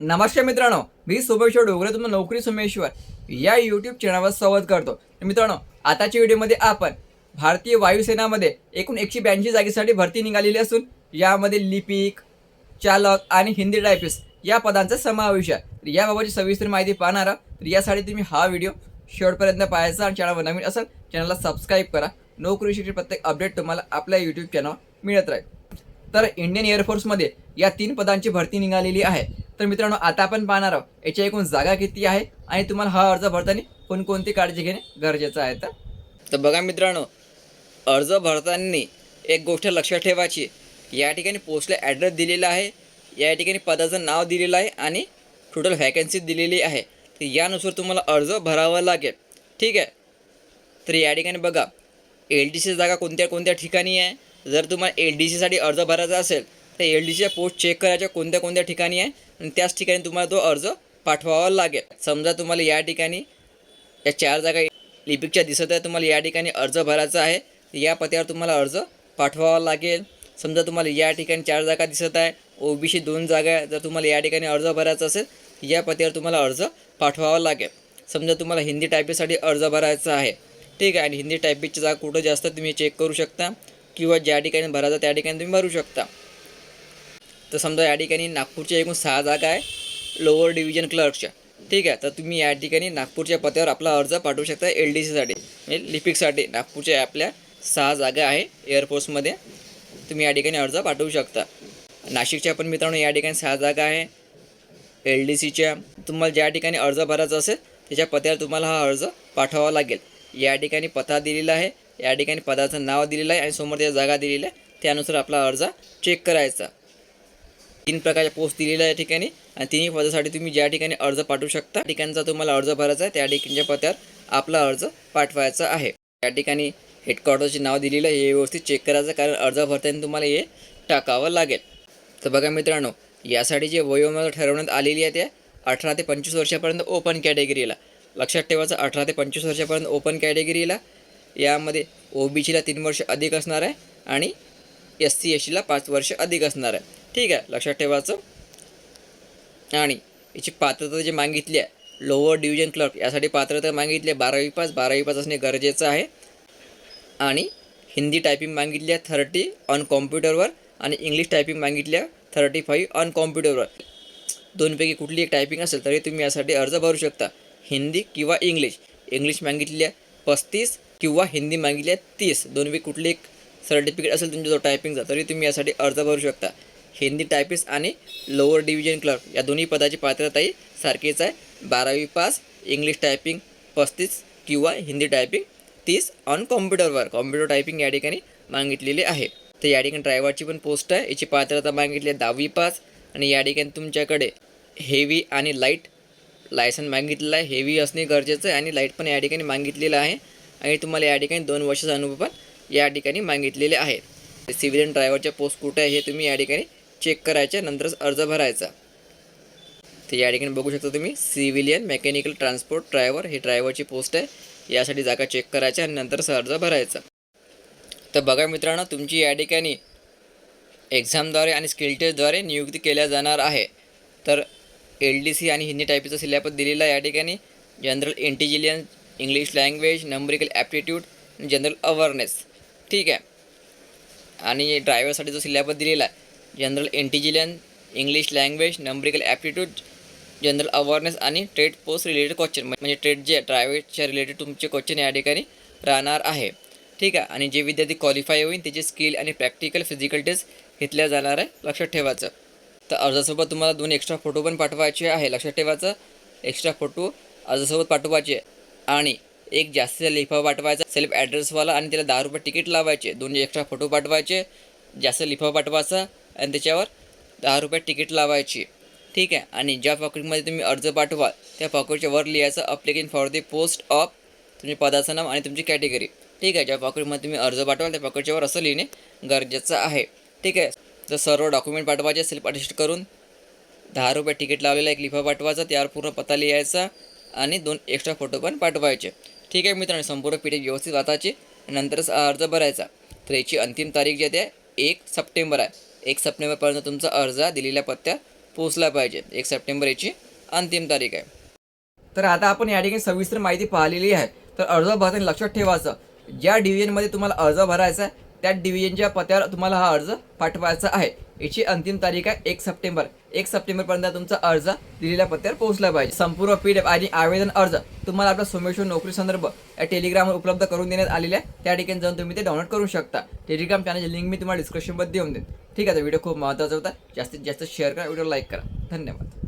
नमस्कार मित्रांनो मी सोमेश्वर डोगरे तुम्हाला नोकरी सोमेश्वर. या यूट्यूब चॅनलवर स्वागत करतो. मित्रांनो आताच्या व्हिडिओमध्ये आपण भारतीय वायुसेनामध्ये एकूण एकशे ब्याऐंशी जागेसाठी भरती निघालेली असून यामध्ये लिपिक चालक आणि हिंदी टायपिस्ट या पदांचा समावेश आहे. याबाबतची सविस्तर माहिती पाहणार आहात. तर यासाठी तुम्ही हा व्हिडिओ शेवटपर्यंत पाहायचा आणि चॅनलवर नवीन असेल चॅनलला सबस्क्राईब करा. नोकरीविषयी प्रत्येक अपडेट तुम्हाला आपल्या यूट्यूब चॅनलवर मिळत राहील. तर इंडियन एअरफोर्समध्ये या तीन पदांची भरती निघालेली आहे. तर मित्रांनो आता आपण पाहणार आहोत याच्या एकूण जागा किती आहे आणि तुम्हाला हा अर्ज भरताना कोणकोणती काळजी घेणे गरजेचं आहे तर? तर बघा मित्रांनो अर्ज भरताना एक गोष्ट लक्षात ठेवायची या ठिकाणी पोस्टला ॲड्रेस दिलेला आहे या ठिकाणी पदाचं नाव दिलेलं आहे आणि टोटल व्हॅकन्सी दिलेली आहे. तर यानुसार तुम्हाला अर्ज भरावा लागेल. ठीक आहे? तर या ठिकाणी बघा एल डी सी जागा कोणत्या कोणत्या ठिकाणी आहे? जर तुम्हाला एल डी सीसाठी अर्ज भरायचा असेल त्या एल डी सीच्या पोस्ट चेक करायच्या कोणत्या कोणत्या ठिकाणी आहे आणि त्याच ठिकाणी तुम्हाला तो अर्ज पाठवावा लागेल. समजा तुम्हाला या ठिकाणी या चार जागा लिपिकच्या दिसत आहे तुम्हाला या ठिकाणी अर्ज भरायचा आहे या पत्त्यावर तुम्हाला अर्ज पाठवावा लागेल. समजा तुम्हाला या ठिकाणी चार जागा दिसत आहे ओ बी सी दोन जागा आहे जर तुम्हाला या ठिकाणी अर्ज भरायचा असेल या पत्यावर तुम्हाला अर्ज पाठवावा लागेल. समजा तुम्हाला हिंदी टायपिंगसाठी अर्ज भरायचा आहे. ठीक आहे आणि हिंदी टायपिंगची जागा कुठं जास्त तुम्ही चेक करू शकता किंवा ज्या ठिकाणी भरायचं त्या ठिकाणी तुम्ही भरू शकता. तर समजा या ठिकाणी नागपूरच्या एकूण सहा जागा आहे लोअर डिव्हिजन क्लर्कच्या ठीक आहे? तर तुम्ही या ठिकाणी नागपूरच्या पत्त्यावर आपला अर्ज पाठवू शकता एल डी सीसाठी म्हणजे लिपिकसाठी नागपूरच्या आपल्या सहा जागा आहे एअरफोर्समध्ये तुम्ही या ठिकाणी अर्ज पाठवू शकता. नाशिकच्या पण मित्रांनो या ठिकाणी सहा जागा आहे एल डी सीच्या तुम्हाला ज्या ठिकाणी अर्ज भरायचा असेल त्याच्या पत्त्यावर तुम्हाला हा अर्ज पाठवावा लागेल. या ठिकाणी पत्ता दिलेला आहे. या ठिकाणी पदाचं नाव दिलेलं आहे आणि समोर त्या जागा दिलेल्या आहे. त्यानुसार आपला अर्ज चेक करायचा. तीन प्रकारच्या पोस्ट दिलेल्या आहे या ठिकाणी. आणि तिन्ही पदासाठी तुम्ही ज्या ठिकाणी अर्ज पाठवू शकता ठिकाणचा तुम्हाला अर्ज भरायचा आहे. त्या ठिकाणच्या पत्त्यावर आपला अर्ज पाठवायचा आहे. त्या ठिकाणी हेडक्वार्टरचे नाव दिलेलं आहे. हे व्यवस्थित चेक करायचं कारण अर्ज भरताना तुम्हाला हे टाकावं लागेल. तर बघा मित्रांनो यासाठी जे वयोमर्यादा ठरवण्यात आलेली आहे त्या अठरा ते पंचवीस वर्षापर्यंत ओपन कॅटेगरीला लक्षात ठेवायचं अठरा ते पंचवीस वर्षापर्यंत ओपन कॅटेगरीला यामध्ये ओ बी सीला तीन वर्ष अधिक असणार आहे आणि एस सी एस सीला पाच वर्ष अधिक असणार आहे. ठीक आहे लक्षात ठेवायचं आणि याची पात्रता जी मागितली आहे लोअर डिव्हिजन क्लर्क यासाठी पात्रता मागितली आहे बारावी पास बारावी पास असणे गरजेचं आहे. आणि हिंदी टायपिंग मागितली आहे थर्टी ऑन कॉम्प्युटरवर आणि इंग्लिश टायपिंग मागितली आहे थर्टी फाईव्ह ऑन कॉम्प्युटरवर दोनपैकी कुठली एक टायपिंग असेल तरी तुम्ही यासाठी अर्ज भरू शकता. हिंदी किंवा इंग्लिश इंग्लिश मागितली आहे पस्तीस किंवा हिंदी मागितली आहे तीस. दोनपैकी कुठली एक सर्टिफिकेट असेल तुमच्या जो टायपिंगचा तरी तुम्ही यासाठी अर्ज भरू शकता. हिंदी टायपिस्ट आणि लोअर डिव्हिजन क्लर्क या दोन्ही पदाची पात्रताही सारखीच आहे. बारावी पास इंग्लिश टायपिंग पस्तीस किंवा हिंदी टायपिंग तीस ऑन कॉम्प्युटरवर कॉम्प्युटर टायपिंग या ठिकाणी मागितलेली आहे. तर या ठिकाणी ड्रायव्हरची पण पोस्ट आहे. याची पात्रता मागितली आहे दहावी पास आणि या ठिकाणी तुमच्याकडे हेवी आणि लाइट लायसन मागितलेलं आहे. हेवी असणे गरजेचं आहे आणि लाइट पण या ठिकाणी मागितलेलं आहे. आणि तुम्हाला या ठिकाणी दोन वर्षाचा अनुभव पण या ठिकाणी मागितलेले आहे. सिव्हिलियन ड्रायव्हरच्या पोस्ट कुठे आहे हे तुम्ही या ठिकाणी चेक करायच्या नंतरच अर्ज भरायचा. तर या ठिकाणी बघू शकता तुम्ही सिव्हिलियन मेकॅनिकल ट्रान्सपोर्ट ड्रायव्हर ही ड्रायव्हरची पोस्ट आहे. यासाठी जागा चेक करायच्या आणि नंतरच अर्ज भरायचा. तर बघा मित्रांनो तुमची या ठिकाणी एक्झामद्वारे आणि स्किल टेस्टद्वारे नियुक्ती केल्या जाणार आहे. तर एल डी सी आणि हिंदी टाईपचा सिलेबस दिलेला आहे या ठिकाणी general intelligence English language numerical aptitude general awareness. ठीक आहे. आणि ड्रायव्हरसाठी जो सिलेबस दिलेला आहे general intelligence English language numerical aptitude general awareness आणि ट्रेड पोस्ट रिलेटेड क्वेश्चन म्हणजे ट्रेड जे ड्रायव्हरच्या रिलेटेड तुमचे क्वेश्चन या ठिकाणी राहणार आहे. ठीक आहे? आणि जे विद्यार्थी क्वालिफाय होईल त्याचे स्किल आणि प्रॅक्टिकल फिजिकल टेस्ट घेतल्या जाणार आहे. लक्षात ठेवायचं. तर अर्जासोबत तुम्हाला दोन एक्स्ट्रा फोटो पण पाठवायचे आहे. लक्षात ठेवायचं. एक्स्ट्रा फोटो अर्जासोबत पाठवायचे. आणि एक जास्तीचा लिफाफा पाठवायचा सेल्फ ॲड्रेसवाला आणि त्याला दहा रुपये तिकीट लावायचे. दोन एक्स्ट्रा फोटो पाठवायचे. जास्त लिफाफा पाठवायचा. आणि त्याच्यावर दहा रुपये तिकीट लावायची. ठीक आहे? आणि ज्या पॉकेटमध्ये तुम्ही अर्ज पाठवाल त्या पॉकेटच्या वर लिहायचं application for the post of तुम्ही पदाचं नाव आणि तुमची कॅटेगरी ठीक आहे? ज्या पॉकेटमध्ये तुम्ही अर्ज पाठवाल त्या पॉकेटच्या वर असं लिहिणे गरजेचं आहे. ठीक आहे? तर सर्व डॉक्युमेंट पाठवायचे सेल्फ अटेस्ट करून दहा रुपये तिकीट लावलेला एक लिफा पाठवायचा त्यावर पूर्ण पत्ता लिहायचा आणि दोन एक्स्ट्रा फोटो पण पाठवायचे. ठीक आहे मित्रांनो? संपूर्ण पी व्यवस्थित वाचायची नंतरच अर्ज भरायचा. तर याची अंतिम तारीख जी आहे ते एक सप्टेंबर आहे. एक सप्टेंबरपर्यंत तुमचा अर्ज दिलेल्या पत्त्यात पोहोचला पाहिजे. एक सप्टेंबर याची अंतिम तारीख आहे. तर आता आपण या ठिकाणी सविस्तर माहिती पाहिलेली आहे. तर अर्ज भरताना लक्षात ठेवायचं ज्या डिव्हिजनमध्ये तुम्हाला अर्ज भरायचा आहे त्या डिव्हिजनच्या पत्त्यावर तुम्हाला हा अर्ज पाठवायचा आहे. याची अंतिम तारीख आहे एक सप्टेंबर. एक सप्टेंबरपर्यंत तुमचा अर्ज दिलेल्या पत्त्यावर पोहोचला पाहिजे. संपूर्ण पी एफ आणि आवेदन अर्ज तुम्हाला आपला सोमेश्वर नोकरी संदर्भ या टेलिग्रामवर उपलब्ध करून देण्यात आलेले आहे त्या ठिकाणी जाऊन तुम्ही ते डाउनलोड करू शकता. टेलिग्राम चॅनलची लिंक मी तुम्हाला डिस्क्रिप्शनमध्ये देऊन देईन. ठीक आहे व्हिडिओ खूप महत्त्वाचा होता. जास्तीत जास्त शेअर करा व्हिडिओ लाईक करा. धन्यवाद.